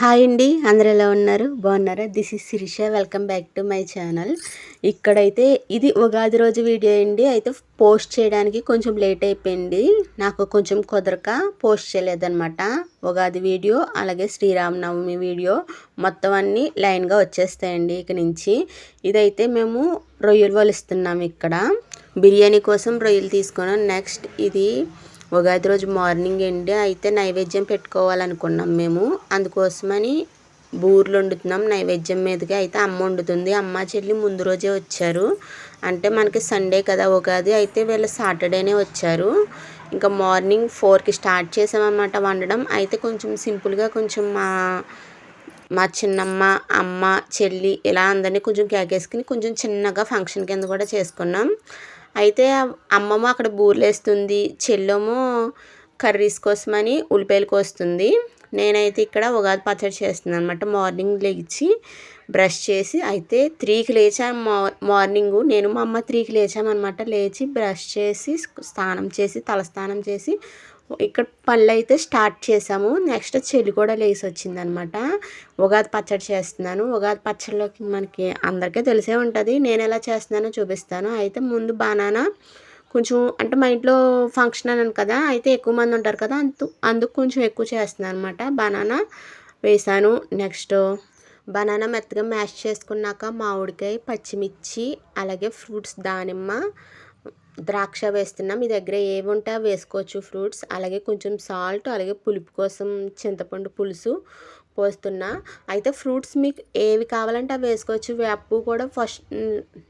Hi అండి అందరు ఎలా ఉన్నారు? బాగున్నారా? This is Sirisha welcome back to my channel ఇక్కడైతే ఇది ఉగాది రోజు వీడియో అండి. అయితే పోస్ట్ చేయడానికి కొంచెం లేట్ అయిపోయింది. నాకు కొంచెం కుదరక పోస్ట్ చేయలేదన్నమాట. ఉగాది వీడియో అలాగే శ్రీరామనవమి వీడియో మొత్తం అన్నీ లైన్గా వచ్చేస్తాయండి ఇక నుంచి. ఇదైతే మేము రొయ్యలు వలుస్తున్నాం ఇక్కడ. బిర్యానీ కోసం రొయ్యలు తీసుకున్నాం. నెక్స్ట్ ఇది ఉగాది రోజు మార్నింగ్ అండి అయితే నైవేద్యం పెట్టుకోవాలనుకున్నాం మేము. అందుకోసమని బూర్లు వండుతున్నాం. నైవేద్యం మీదకి అయితే అమ్మ వండుతుంది. అమ్మ చెల్లి ముందు రోజే వచ్చారు. అంటే మనకి సండే కదా ఉగాది. అయితే వీళ్ళు సాటర్డేనే వచ్చారు. ఇంకా మార్నింగ్ ఫోర్కి స్టార్ట్ చేసామన్నమాట వండడం. అయితే కొంచెం సింపుల్గా కొంచెం మా మా చిన్నమ్మ అమ్మ చెల్లి ఇలా అందరినీ కొంచెం కేకేసుకుని కొంచెం చిన్నగా ఫంక్షన్ కింద కూడా చేసుకున్నాం. అయితే అమ్మమ్మ అక్కడ బూర్లేస్తుంది చెల్లెమో కర్రీస్ కోసమని ఉల్లిపాయలు కోస్తుంది. నేనైతే ఇక్కడ ఉగాది పచ్చడి చేస్తున్నాను అనమాట మార్నింగ్ లేచి బ్రష్ చేసి అయితే త్రీకి లేచాను. మార్నింగ్ నేను మా అమ్మ త్రీకి లేచామన్నమాట. లేచి బ్రష్ చేసి స్నానం చేసి తలస్నానం చేసి ఇక్కడ పళ్ళు అయితే స్టార్ట్ చేసాము. నెక్స్ట్ చెల్లి కూడా లేచి వచ్చిందనమాట. ఉగాది పచ్చడి చేస్తున్నాను. ఉగాది పచ్చడిలోకి మనకి అందరికీ తెలిసే ఉంటుంది. నేను ఎలా చేస్తున్నానో చూపిస్తాను. అయితే ముందు బనానా. కొంచెం అంటే మా ఇంట్లో ఫంక్షన్ అన్నాను కదా అయితే ఎక్కువ మంది ఉంటారు కదా అందు అందుకు కొంచెం ఎక్కువ చేస్తున్నాను అనమాట బనానా వేసాను. నెక్స్ట్ బనానా మెత్తగా మ్యాష్ చేసుకున్నాక మామిడికాయ పచ్చిమిర్చి అలాగే ఫ్రూట్స్ దానిమ్మ ద్రాక్ష వేస్తున్నాం మీ దగ్గర ఏవి ఉంటే వేసుకోవచ్చు ఫ్రూట్స్. అలాగే కొంచెం సాల్ట్ అలాగే పులుపు కోసం చింతపండు పులుసు పోస్తున్నా. అయితే ఫ్రూట్స్ మీకు ఏవి కావాలంటే అవి వేసుకోవచ్చు. వేపు కూడా ఫస్ట్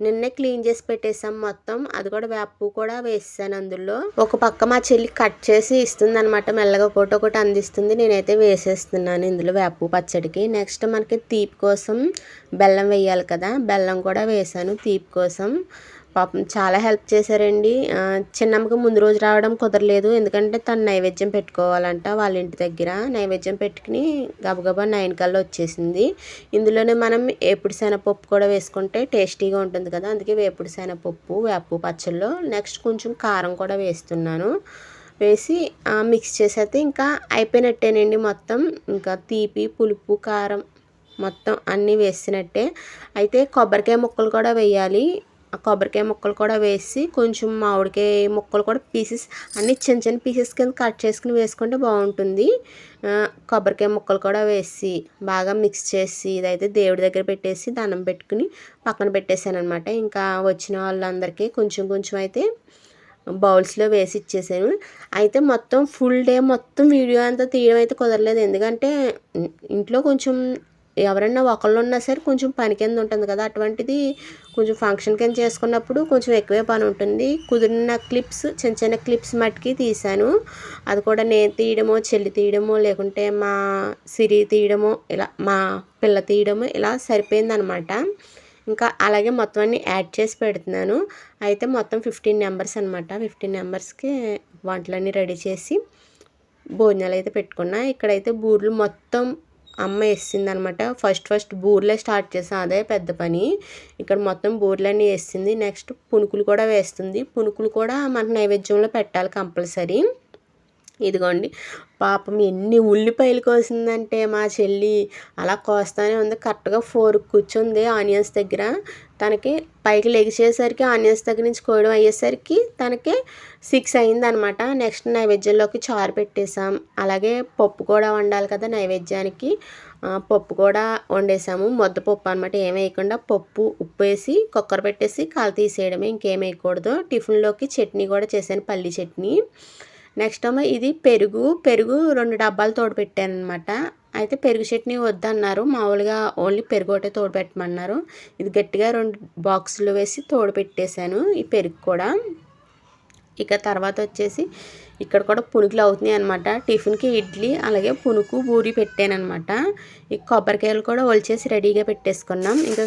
నిన్నే క్లీన్ చేసి పెట్టేసాం మొత్తం. అది కూడా వేపు కూడా వేసాను అందులో. ఒక పక్క మా చెల్లి కట్ చేసి ఇస్తుంది అనమాట మెల్లగా ఒకటి ఒకటి అందిస్తుంది. నేనైతే వేసేస్తున్నాను ఇందులో వేపు పచ్చడికి. నెక్స్ట్ మనకి తీపి కోసం బెల్లం వేయాలి కదా. బెల్లం కూడా వేసాను తీపి కోసం. పాపం చాలా హెల్ప్ చేశారండి. చిన్నమ్మకి ముందు రోజు రావడం కుదరలేదు. ఎందుకంటే తను నైవేద్యం పెట్టుకోవాలంట వాళ్ళ ఇంటి దగ్గర. నైవేద్యం పెట్టుకుని గబగబా నైన్ కల్లా వచ్చేసింది. ఇందులోనే మనం వేపుడు శనగపప్పు కూడా వేసుకుంటే టేస్టీగా ఉంటుంది కదా. అందుకే వేపుడు శనగపప్పు వేపు పచ్చళ్ళు నెక్స్ట్ కొంచెం కారం కూడా వేస్తున్నాను. వేసి మిక్స్ చేసేస్తే ఇంకా అయిపోయినట్టేనండి మొత్తం. ఇంకా తీపి పులుపు కారం మొత్తం అన్నీ వేసినట్టే. అయితే కొబ్బరికాయ ముక్కలు కూడా వేయాలి. కొబ్బరికాయ ముక్కలు కూడా వేసి కొంచెం మామిడికాయ ముక్కలు కూడా పీసెస్ అన్ని చిన్న చిన్న పీసెస్ కింద కట్ చేసుకుని వేసుకుంటే బాగుంటుంది. కొబ్బరికాయ ముక్కలు కూడా వేసి బాగా మిక్స్ చేసి ఇదైతే దేవుడి దగ్గర పెట్టేసి దండం పెట్టుకుని పక్కన పెట్టేశాను అనమాట ఇంకా వచ్చిన వాళ్ళందరికీ కొంచెం కొంచెం అయితే బౌల్స్లో వేసి ఇచ్చేసాను. అయితే మొత్తం ఫుల్ డే మొత్తం వీడియో అంతా తీయడం అయితే కుదరలేదు. ఎందుకంటే ఇంట్లో కొంచెం ఎవరైనా ఒకళ్ళు ఉన్నా సరే కొంచెం పని కింద ఉంటుంది కదా అటువంటిది కొంచెం ఫంక్షన్ కింద చేసుకున్నప్పుడు కొంచెం ఎక్కువే పని ఉంటుంది. కుదిరిన క్లిప్స్ చిన్న చిన్న క్లిప్స్ మట్టుకి తీశాను. అది కూడా నేను తీయడమో చెల్లి తీయడమో లేకుంటే మా సిరి తీయడమో ఇలా మా పిల్ల తీయడమో ఇలా సరిపోయిందనమాట. ఇంకా అలాగే మొత్తం అన్ని యాడ్ చేసి పెడుతున్నాను. అయితే మొత్తం ఫిఫ్టీన్ నెంబర్స్ అనమాట. ఫిఫ్టీన్ నెంబర్స్కి వంటలన్నీ రెడీ చేసి భోజనాలు అయితే పెట్టుకున్నా. ఇక్కడైతే బూర్లు మొత్తం అమ్మ వేసింది అనమాట ఫస్ట్ ఫస్ట్ బూర్లే స్టార్ట్ చేసాను అదే పెద్ద పని. ఇక్కడ మొత్తం బూర్లన్నీ వేసింది. నెక్స్ట్ పునుకులు కూడా వేస్తుంది. పునుకులు కూడా మనకు నైవేద్యంలో పెట్టాలి కంపల్సరీ. ఇదిగోండి. పాపం ఎన్ని ఉల్లిపాయలు కోసిందంటే మా చెల్లి. అలా కోస్తానే ఉంది. కరెక్ట్గా ఫోర్ కూర్చుంది ఆనియన్స్ దగ్గర. తనకి పైకి లెగిసేసరికి ఆనియన్స్ దగ్గర నుంచి కోయడం అయ్యేసరికి తనకి సిక్స్ అయిందనమాట. నెక్స్ట్ నైవేద్యంలోకి చారు పెట్టేసాం అలాగే పప్పు కూడా వండాలి కదా నైవేద్యానికి. పప్పు కూడా వండేసాము ముద్దపప్పు అనమాట. ఏం వేయకుండా పప్పు ఉప్పు వేసి కుక్కర్ పెట్టేసి కాలు తీసేయడమే. ఇంకేం వేయకూడదు. టిఫిన్లోకి చట్నీ కూడా చేశాను. పల్లి చట్నీ. నెక్స్ట్ ఏమో ఇది పెరుగు పెరుగు రెండు డబ్బాలు తోడు పెట్టాను అనమాట అయితే పెరుగు చట్నీ వద్దన్నారు. మామూలుగా ఓన్లీ పెరుగు ఒకటే తోడు పెట్టమన్నారు ఇది గట్టిగా రెండు బాక్సులు వేసి తోడుపెట్టేశాను ఈ పెరుగు కూడా. ఇక తర్వాత వచ్చేసి ఇక్కడ కూడా పునుకులు అవుతున్నాయి అనమాట టిఫిన్కి ఇడ్లీ అలాగే పునుకు పూరి పెట్టాను అనమాట ఈ కొబ్బరికాయలు కూడా ఒలిచేసి రెడీగా పెట్టేసుకున్నాం. ఇంకా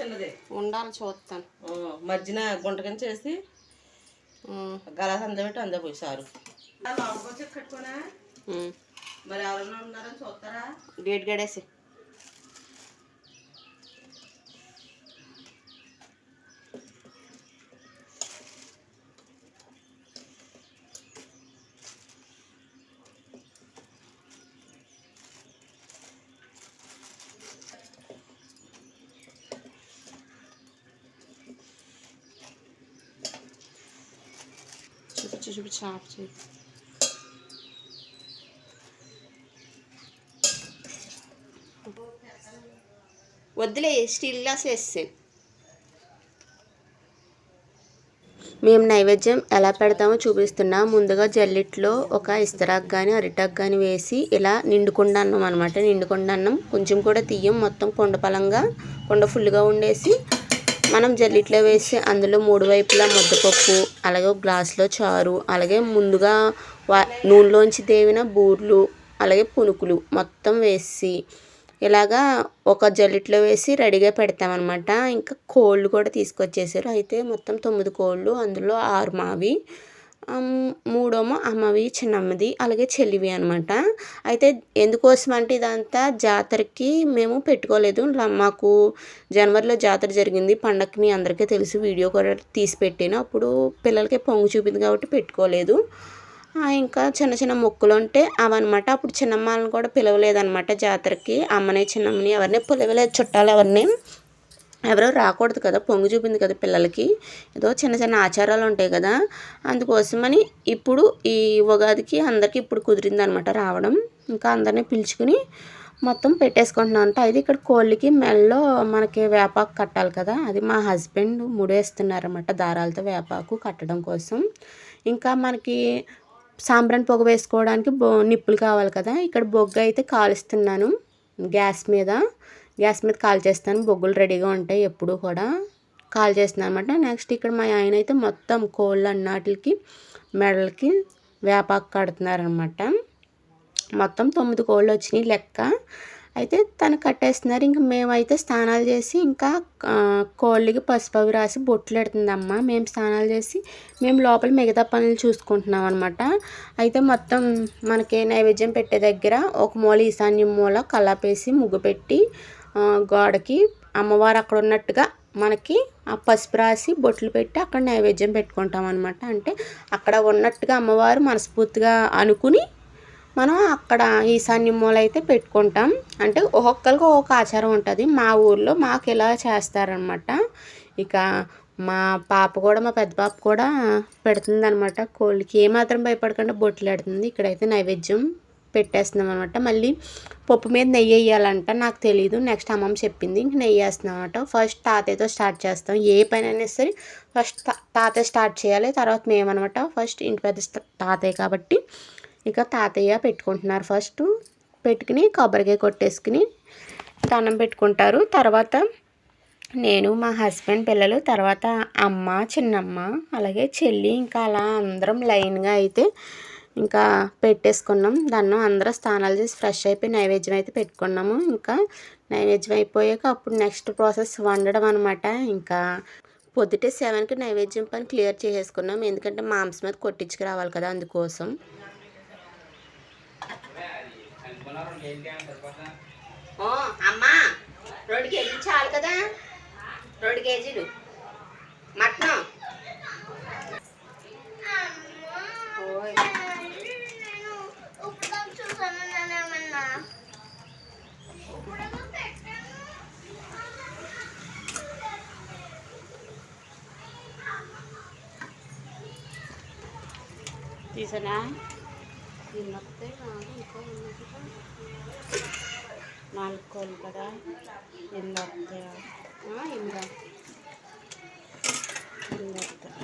చిన్నది. ఉండాలి చూస్తాను. మధ్యన గుంటకని చేసి గలాస్ అందబెట్టి అంద పోసారు. కట్టుకోనా ఉమ్. మరి ఎవరైనా ఉన్నారని చూస్తారా? గేట్ గడేసి. చూపించు చూపించు ఆఫ్ చేయి వద్దులే స్టీల్ గ్లాస్ వేస్తే. మేము నైవేద్యం ఎలా పెడతామో చూపిస్తున్నా. ముందుగా జల్లిట్లో ఒక ఇస్తరాకు కానీ అరిటాకు కానీ వేసి ఇలా నిండుకుండా అన్నం అనమాట నిండుకుండా అన్నం కొంచెం కూడా తీయం. మొత్తం కొండ పలంగా కొండ ఫుల్గా ఉండేసి మనం జల్లిట్లో వేసి అందులో మూడు వైపులా ముద్దపప్పు అలాగే ఒక గ్లాసులో చారు అలాగే ముందుగా వా నూనెలోంచి దేవిన బూర్లు అలాగే పునుకులు మొత్తం వేసి ఇలాగా ఒక జల్లిట్లో వేసి రెడీగా పెడతామన్నమాట. ఇంకా కోళ్ళు కూడా తీసుకొచ్చేసారు. అయితే మొత్తం తొమ్మిది కోళ్ళు అందులో ఆరు మావి మూడోమో అమ్మవి చిన్నమ్మది అలాగే చెల్లివి అనమాట అయితే ఎందుకోసం అంటే ఇదంతా జాతరకి మేము పెట్టుకోలేదు. మాకు జనవరిలో జాతర జరిగింది. పండగకి మీ అందరికీ తెలుసు వీడియో కూడా తీసి పెట్టాను. అప్పుడు పిల్లలకి పొంగు చూపింది కాబట్టి పెట్టుకోలేదు. ఇంకా చిన్న చిన్న మొక్కులు ఉంటే అవన్నమాట. అప్పుడు చిన్నమ్మని కూడా పిలవలేదన్నమాట జాతరకి. అమ్మని చిన్నమ్మని ఎవరిని పిలవలేదు. చుట్టాలు ఎవరిని. ఎవరో రాకూడదు కదా పొంగు చూపింది కదా పిల్లలకి. ఏదో చిన్న చిన్న ఆచారాలు ఉంటాయి కదా. అందుకోసమని ఇప్పుడు ఈ ఉగాదికి అందరికీ ఇప్పుడు కుదిరింది అనమాట రావడం. ఇంకా అందరినీ పిలుచుకుని మొత్తం పెట్టేసుకుంటున్నాం అంటే అయితే ఇక్కడ కోళ్ళకి మెల్లో మనకి వేపాకు కట్టాలి కదా. అది మా హస్బెండ్ ముడేస్తున్నారన్నమాట దారాలతో వేపాకు కట్టడం కోసం. ఇంకా మనకి సాంబ్రాణి పొగ వేసుకోవడానికి బొ నిప్పులు కావాలి కదా. ఇక్కడ బొగ్గ అయితే కాలుస్తున్నాను గ్యాస్ మీద. గ్యాస్ మీద కాల్ చేస్తాను. బొగ్గులు రెడీగా ఉంటాయి ఎప్పుడు కూడా. కాల్ చేస్తున్నాను అనమాట నెక్స్ట్ ఇక్కడ మా ఆయన అయితే మొత్తం కోళ్ళు అన్నాటికి మెడలకి వేపాకు కడుతున్నారనమాట మొత్తం తొమ్మిది కోళ్ళు వచ్చినాయి లెక్క. అయితే తను కట్టేస్తున్నారు. ఇంక మేమైతే స్నానాలు చేసి ఇంకా కోళ్ళకి పసుపు అవి రాసి బొట్లు పెడుతుందమ్మ. మేము స్నానాలు చేసి మేము లోపల మిగతా పనులు చూసుకుంటున్నాం అనమాట అయితే మొత్తం మనకి నైవేద్యం పెట్టే దగ్గర ఒక మూల ఈశాన్యం మూల కల్లాపేసి ముగ్గు పెట్టి గోడకి అమ్మవారు అక్కడ ఉన్నట్టుగా మనకి ఆ పసుపు రాసి బొట్లు పెట్టి అక్కడ నైవేద్యం పెట్టుకుంటాం అనమాట అంటే అక్కడ ఉన్నట్టుగా అమ్మవారు మనస్ఫూర్తిగా అనుకుని మనం అక్కడ ఈశాన్య మూల అయితే పెట్టుకుంటాం. అంటే ఒక్కొక్కరికి ఒక్కొక్క ఆచారం ఉంటుంది. మా ఊర్లో మాకు ఇలా చేస్తారనమాట ఇక మా పాప కూడా మా పెద్ద పాప కూడా పెడుతుంది అనమాట కోళ్ళకి ఏమాత్రం భయపడకుండా బొట్లు పెడుతుంది. ఇక్కడైతే నైవేద్యం పెట్టేస్తున్నాం అనమాట మళ్ళీ పప్పు మీద నెయ్యి వేయాలంట నాకు తెలియదు నెక్స్ట్ అమ్మమ్మ చెప్పింది ఇంక నెయ్యి వేస్తున్నాం అనమాట ఫస్ట్ తాతయ్యతో స్టార్ట్ చేస్తాం. ఏ పని అయినా సరే ఫస్ట్ తా- తాతయ్య స్టార్ట్ చేయాలి. తర్వాత మేమనమాట ఫస్ట్ ఇంటి పెద్ద తాతయ్య కాబట్టి ఇక తాతయ్య పెట్టుకుంటున్నారు ఫస్ట్. పెట్టుకుని కొబ్బరికాయ కొట్టేసుకుని దండం పెట్టుకుంటారు. తర్వాత నేను మా హస్బెండ్ పిల్లలు తర్వాత అమ్మ చిన్నమ్మ అలాగే చెల్లి ఇంకా అలా అందరం లైన్గా అయితే ఇంకా పెట్టేసుకున్నాం. దాన్ని అందరూ స్నానాలు చేసి ఫ్రెష్ అయిపోయి నైవేద్యం అయితే పెట్టుకున్నాము. ఇంకా నైవేద్యం అయిపోయాక అప్పుడు నెక్స్ట్ ప్రాసెస్ వండడం అనమాట ఇంకా పొద్దుటే సెవెన్కి నైవేద్యం పని క్లియర్ చేసేసుకున్నాం. ఎందుకంటే మాంసం మీద కొట్టించుకు రావాలి కదా అందుకోసం. అమ్మా రెండు కేజీలు చాలు కదా. రెండు కేజీలు. మటన్. తీసనా? ఇన్ని నాలుగు ఇంకో కదా. నాలుగు కోళ్ళు కదా ఎన్ని వస్తాయా? ఎనిమిది వస్తాయి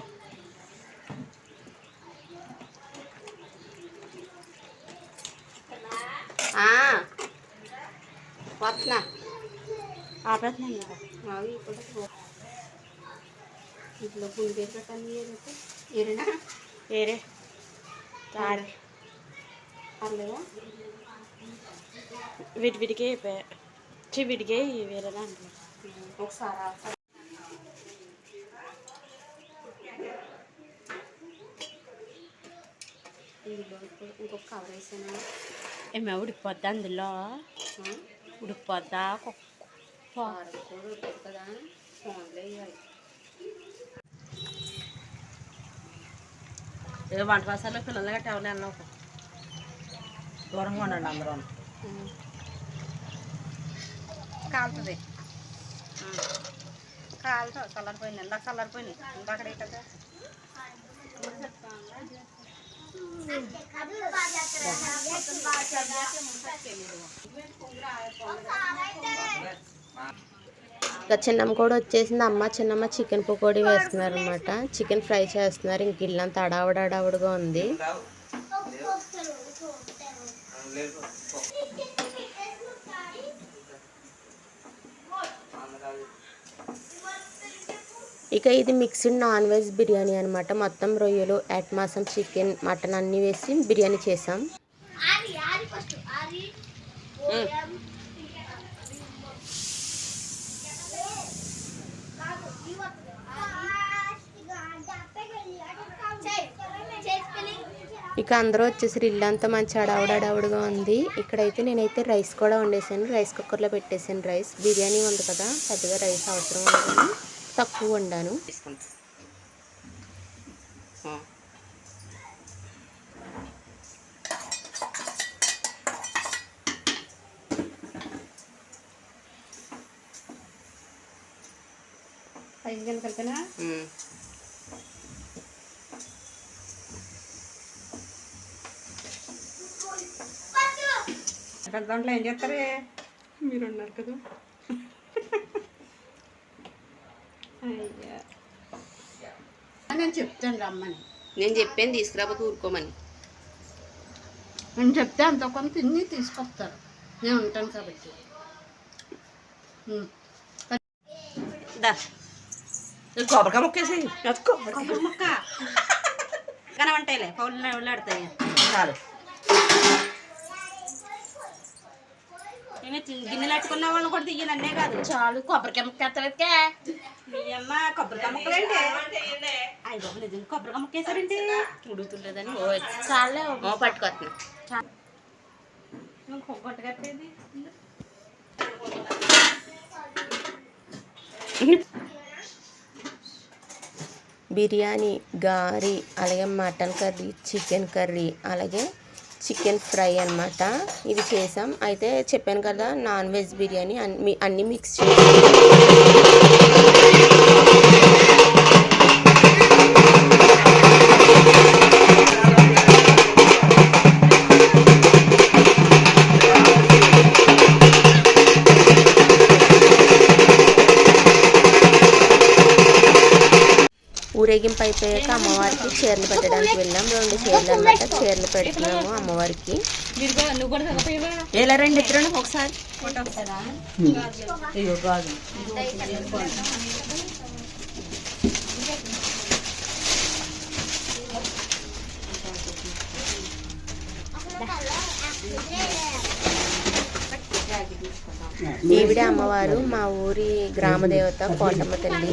ఆ, వస్తున్నా ఆపేస్తున్నాను ఇంకా? అవి పో- ఇంట్లో గుండె కట్టని ఏదైతే ఏరేనా? ఏరే. తారే పర్లేదా? విడివిడిగే అయిపోయాయి చి విడిగే ఒకసారి? ఇప్పుడు ఇంకొక కవర్ వేసాను? ఏమే ఉడికిపోద్ది అందులో? ఉడికిపోద్దా ఏ వంట మసాలా పిల్లలు గట్ట ఎవరు అన్న ఒక దూరంగా ఉండండి అందరూ. కాలుతుంది. కాలుతా చల్లారిపోయింది. ఇందాక చల్లారిపోయింది. ఇందాక కదా ఇంకా చిన్నమ్మ కూడా వచ్చేసింది. అమ్మ చిన్నమ్మ చికెన్ పకోడీ వేస్తున్నారు అనమాట చికెన్ ఫ్రై చేస్తున్నారు. ఇంక ఇల్లంతా అడావుడు అడావుడుగా ఉంది. ఇక ఇది మిక్స్డ్ నాన్ వెజ్ బిర్యానీ అనమాట మొత్తం రొయ్యలు యాట్ మాసం చికెన్ మటన్ అన్నీ వేసి బిర్యానీ చేసాం. ఇక అందరూ వచ్చేసరి ఇల్లంతా మంచి అడావుడావుడుగా ఉంది. ఇక్కడైతే నేనైతే రైస్ కూడా వండేసాను. రైస్ కుక్కర్లో పెట్టేసాను రైస్. బిర్యానీ ఉంది కదా పెద్దగా రైస్ అవసరం ఉండదని తక్కువ వండాను. తీసుకుంటా. ఐదు గంటలు కలిపినా పెద్ద దాంట్లో ఏం చేస్తారే? మీరు ఉన్నారు కదా అయ్యా నేను చెప్తాను రమ్మని. నేను చెప్పాను తీసుకురాబోతు ఊరుకోమని నేను చెప్తే అంత కొంత తిని తీసుకొస్తారు. నేను ఉంటాను కాబట్టి. కొబ్బరికాయ ముక్కేసి కొబ్బరికాయ ముక్క. కనవంటాయిలే పౌలు వెళ్ళాడతాయి చాలు. గిన్నెలు అట్టుకున్న వాళ్ళని కూడా తీయను అన్నే కాదు. చాలు కొబ్బరికాయ ముక్క ఎత్తలేదుకే మీ అమ్మ కొబ్బరికాయ ముక్కలేంటి అయ్యి బాబు నిజంగా కొబ్బరికాయ ముక్క వేసారంటే ఉడుకుతుండదని ఓ చాలే. ఓ పట్టుకొస్తున్నా బిర్యానీ గారి అలాగే మటన్ కర్రీ చికెన్ కర్రీ అలాగే చికెన్ ఫ్రై అన్నమాట. ఇది చేసాం. అయితే చెప్పాను కదా నాన్ వెజ్ బిర్యానీ అన్ని అన్నీ మిక్స్ చేసాం ఊరేగింపు అయిపోయాక అమ్మవారికి చీరలు పెట్టడానికి వెళ్ళాం. రెండు చీరలు అన్నమాట. చీరలు పెడుతున్నాము అమ్మవారికి. నువ్వు ఎలా రెండు ఇద్దరు ఒకసారి. ఈవిడ అమ్మవారు మా ఊరి గ్రామ దేవత కోటమ్మ తల్లి.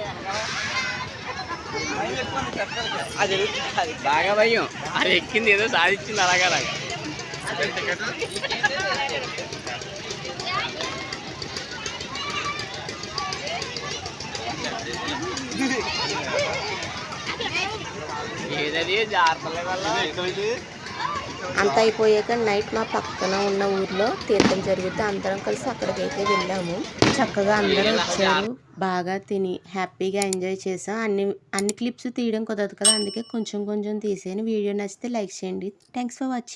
అది అది బాగా భయం. అది ఎక్కింది ఏదో సాధించింది అలాగా అలాగా ఏదది జాగ్రత్తలే వల్ల అంత అయిపోయాక నైట్ మా పక్కన ఉన్న ఊర్లో తీర్థం జరిగితే అందరం కలిసి అక్కడికైతే వెళ్ళాము. చక్కగా అందరూ వచ్చారు. బాగా తిని హ్యాపీగా ఎంజాయ్ చేసాం. అన్ని అన్ని క్లిప్స్ తీయడం కుదరదు కదా అందుకే కొంచెం కొంచెం తీసాను వీడియో నచ్చితే లైక్ చేయండి. Thanks for watching